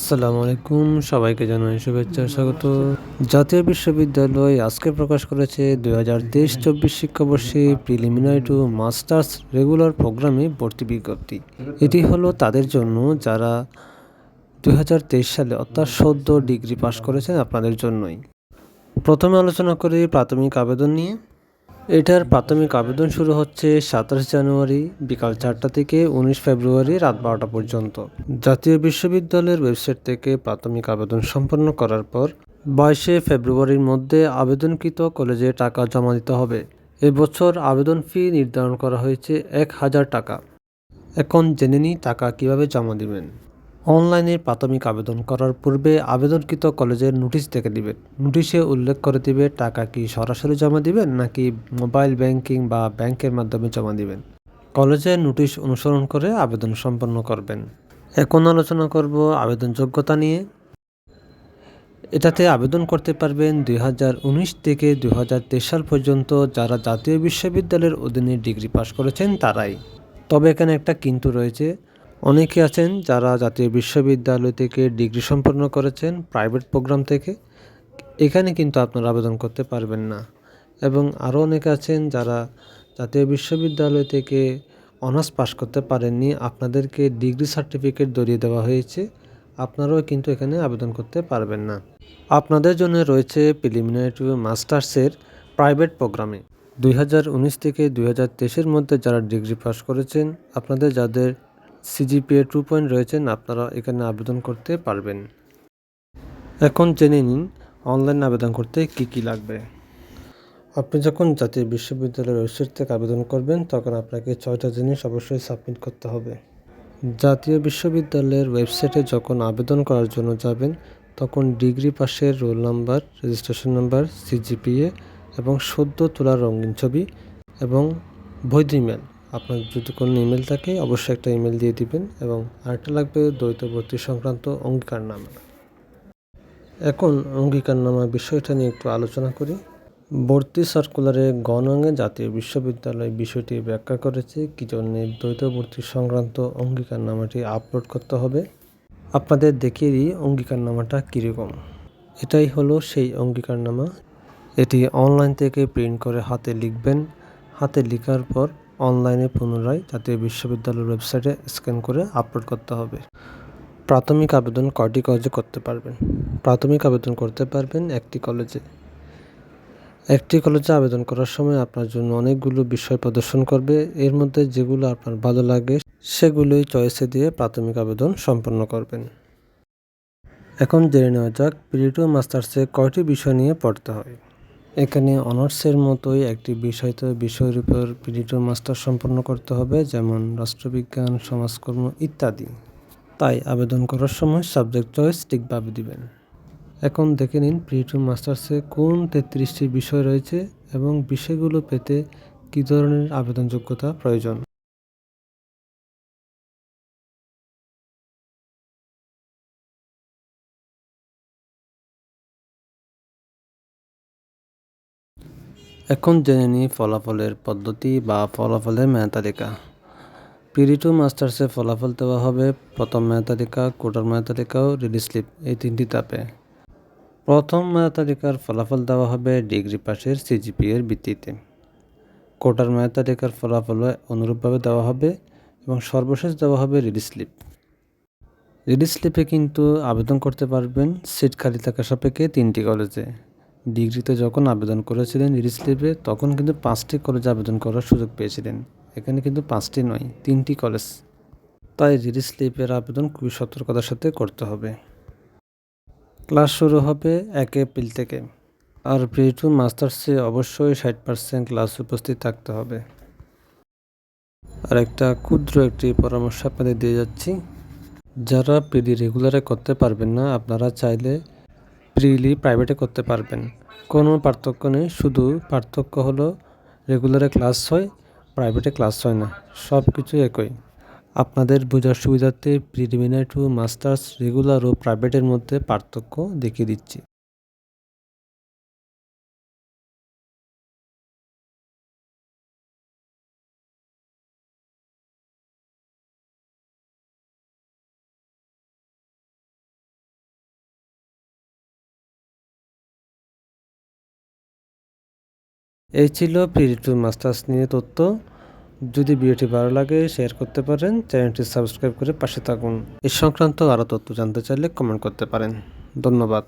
আসসালামু আলাইকুম, সবাইকে জানাই শুভেচ্ছা, স্বাগত। জাতীয় বিশ্ববিদ্যালয় আজকে প্রকাশ করেছে দুই হাজার তেইশ চব্বিশ শিক্ষাবর্ষে প্রিলিমিনারি টু মাস্টার্স রেগুলার প্রোগ্রামে ভর্তি বিজ্ঞপ্তি। এটি হলো তাদের জন্য যারা দুই হাজার তেইশ সালে অর্থাৎ সদ্য ডিগ্রি পাশ করেছেন আপনাদের জন্যই। প্রথমে আলোচনা করি প্রাথমিক আবেদন নিয়ে। এটার প্রাথমিক আবেদন শুরু হচ্ছে সাতাশ জানুয়ারি বিকাল চারটা থেকে উনিশ ফেব্রুয়ারি রাত বারোটা পর্যন্ত। জাতীয় বিশ্ববিদ্যালয়ের ওয়েবসাইট থেকে প্রাথমিক আবেদন সম্পন্ন করার পর বাইশে ফেব্রুয়ারির মধ্যে আবেদনকৃত কলেজে টাকা জমা দিতে হবে। এবছর আবেদন ফি নির্ধারণ করা হয়েছে এক হাজার টাকা। এখন জেনে নিই টাকা কীভাবে জমা দিবেন। অনলাইনে প্রাথমিক আবেদন করার পূর্বে আবেদনকৃত কলেজের নোটিশ দেখে দিবেন। নোটিশে উল্লেখ করে দিবে, টাকা কি সরাসরি জমা দিবেন নাকি মোবাইল ব্যাংকিং বা ব্যাংকের মাধ্যমে জমা দিবেন। কলেজের নোটিশ অনুসরণ করে আবেদন সম্পন্ন করবেন। এখন আলোচনা করব আবেদন যোগ্যতা নিয়ে। এটাতে আবেদন করতে পারবেন দুই হাজার উনিশ থেকে দুই হাজার তেইশ সাল পর্যন্ত যারা জাতীয় বিশ্ববিদ্যালয়ের অধীনে ডিগ্রি পাশ করেছেন তারাই। তবে এখানে একটা কিন্তু রয়েছে। অনেকে আছেন যারা জাতীয় বিশ্ববিদ্যালয় থেকে ডিগ্রি সম্পন্ন করেছেন প্রাইভেট প্রোগ্রাম থেকে। এখানে কিন্তু আপনারা আবেদন করতে পারবেন না। এবং আরও অনেকে আছেন যারা জাতীয় বিশ্ববিদ্যালয় থেকে অনার্স পাশ করতে পারেননি। আপনাদেরকে ডিগ্রি সার্টিফিকেট ধরিয়ে দেওয়া হয়েছে। আপনারাও কিন্তু এখানে আবেদন করতে পারবেন না। আপনাদের জন্য রয়েছে প্রিলিমিনারি টু মাস্টার্সের প্রাইভেট প্রোগ্রামে দুই থেকে দুই হাজার মধ্যে যারা ডিগ্রি পাস করেছেন, আপনাদের যাদের সিজিপিএ টু পয়েন্ট রয়েছেন, আপনারা এখানে আবেদন করতে পারবেন। এখন জেনে নিন, অনলাইন আবেদন করতে কি কি লাগবে। আপনি যখন জাতীয় বিশ্ববিদ্যালয়ের ওয়েবসাইট থেকে আবেদন করবেন, তখন আপনাকে ছয়টা জিনিস অবশ্যই সাবমিট করতে হবে। জাতীয় বিশ্ববিদ্যালয়ের ওয়েবসাইটে যখন আবেদন করার জন্য যাবেন, তখন ডিগ্রি পাশের roll number, registration number, CGPA এবং সদ্য তোলার রঙিন ছবি এবং বৈধ ইমেল। আপনার যদি কোনো ইমেল থাকে, অবশ্যই একটা ইমেল দিয়ে দিবেন এবং আরেকটা লাগবে দ্বৈত ভর্তি সংক্রান্ত অঙ্গীকারনামা। এখন অঙ্গীকার অঙ্গীকারনামা বিষয়টা নিয়ে একটু আলোচনা করি। ভর্তি সার্কুলারে গণাঙ্গে জাতীয় বিশ্ববিদ্যালয় বিষয়টি ব্যাখ্যা করেছে কি জন্য দ্বৈত ভর্তি সংক্রান্ত অঙ্গীকারনামাটি আপলোড করতে হবে। আপনাদের দেখিয়ে দিই অঙ্গীকারনামাটা কীরকম। এটাই হলো সেই অঙ্গীকারনামা। এটি অনলাইন থেকে প্রিন্ট করে হাতে লিখবেন। হাতে লেখার পর অনলাইনে পুনরায় জাতীয় বিশ্ববিদ্যালয়ের ওয়েবসাইটে স্ক্যান করে আপলোড করতে হবে। প্রাথমিক আবেদন কয়টি কলেজে করতে পারবেন? প্রাথমিক আবেদন করতে পারবেন একটি কলেজে একটি কলেজে আবেদন করার সময় আপনার জন্য অনেকগুলো বিষয় প্রদর্শন করবে। এর মধ্যে যেগুলো আপনার ভালো লাগে, সেগুলোই চয়েসে দিয়ে প্রাথমিক আবেদন সম্পন্ন করবেন। এখন জেনে নেওয়া যাক পিরিটু মাস্টার্সে কয়টি বিষয় নিয়ে পড়তে হয়? এখানে অনার্সের মতোই একটি বিষয়ত বিষয়ের উপর পিডিটো মাস্টার সম্পন্ন করতে হবে, যেমন রাষ্ট্রবিজ্ঞান, সমাজকর্ম ইত্যাদি। তাই আবেদন করার সময় সাবজেক্ট চয়েস ঠিকভাবে দিবেন। এখন দেখে নিন পিডিটো মাস্টার্সে কোন তেত্রিশটি বিষয় রয়েছে এবং বিষয়গুলো পেতে কী ধরনের আবেদন যোগ্যতা প্রয়োজন? এখন জেনে নিই ফলাফলের পদ্ধতি বা ফলাফলের মেধা তালিকা পিডি টু মাস্টার্সে ফলাফল দেওয়া হবে প্রথম মেধা তালিকা কোটার মেধা তালিকা ও রিলিজ স্লিপ এই তিনটি তাপে প্রথম মেধা তালিকার ফলাফল দেওয়া হবে ডিগ্রি পাশের সিজিপি এর ভিত্তিতে। কোটার মেধা তালিকার ফলাফল অনুরূপভাবে দেওয়া হবে এবং সর্বশেষ দেওয়া হবে রিলিজ স্লিপ। রিলিজ স্লিপে কিন্তু আবেদন করতে পারবেন, সিট খালি থাকা সাপেক্ষে তিনটি কলেজে। ডিগ্রিতে যখন আবেদন করেছিলেন রিস্লিপে তখন কিন্তু পাঁচটি কলেজে আবেদন করার সুযোগ পেয়েছিলেন। এখানে কিন্তু পাঁচটি নয়, তিনটি কলেজ। তাই রিস্লিপের আবেদন খুবই সতর্কতার সাথে করতে হবে। ক্লাস শুরু হবে এক এপ্রিল থেকে। আর প্রি টু মাস্টার্সে অবশ্যই ষাট পার্সেন্ট ক্লাস উপস্থিত থাকতে হবে। আর একটা ক্ষুদ্র একটি পরামর্শ আপনাদের দিয়ে যাচ্ছি। যারা পিডি রেগুলারে করতে পারবেন না, আপনারা চাইলে প্রিলি প্রাইভেটে করতে পারবেন। কোনো পার্থক্য নেই, শুধু পার্থক্য হলো রেগুলারে ক্লাস হয় প্রাইভেটে ক্লাস হয় না সব কিছু একই। আপনাদের বোঝার সুবিধার্থে প্রিলিমিনারি টু মাস্টার্স রেগুলার ও প্রাইভেটের মধ্যে পার্থক্য দেখিয়ে দিচ্ছি। এই ছিল প্রি টু মাস্টার্স নিয়ে তথ্য। যদি ভিডিওটি ভালো লাগে শেয়ার করতে পারেন। চ্যানেলটি সাবস্ক্রাইব করে পাশে থাকুন। এ সংক্রান্ত আরও তথ্য জানতে চাইলে কমেন্ট করতে পারেন। ধন্যবাদ।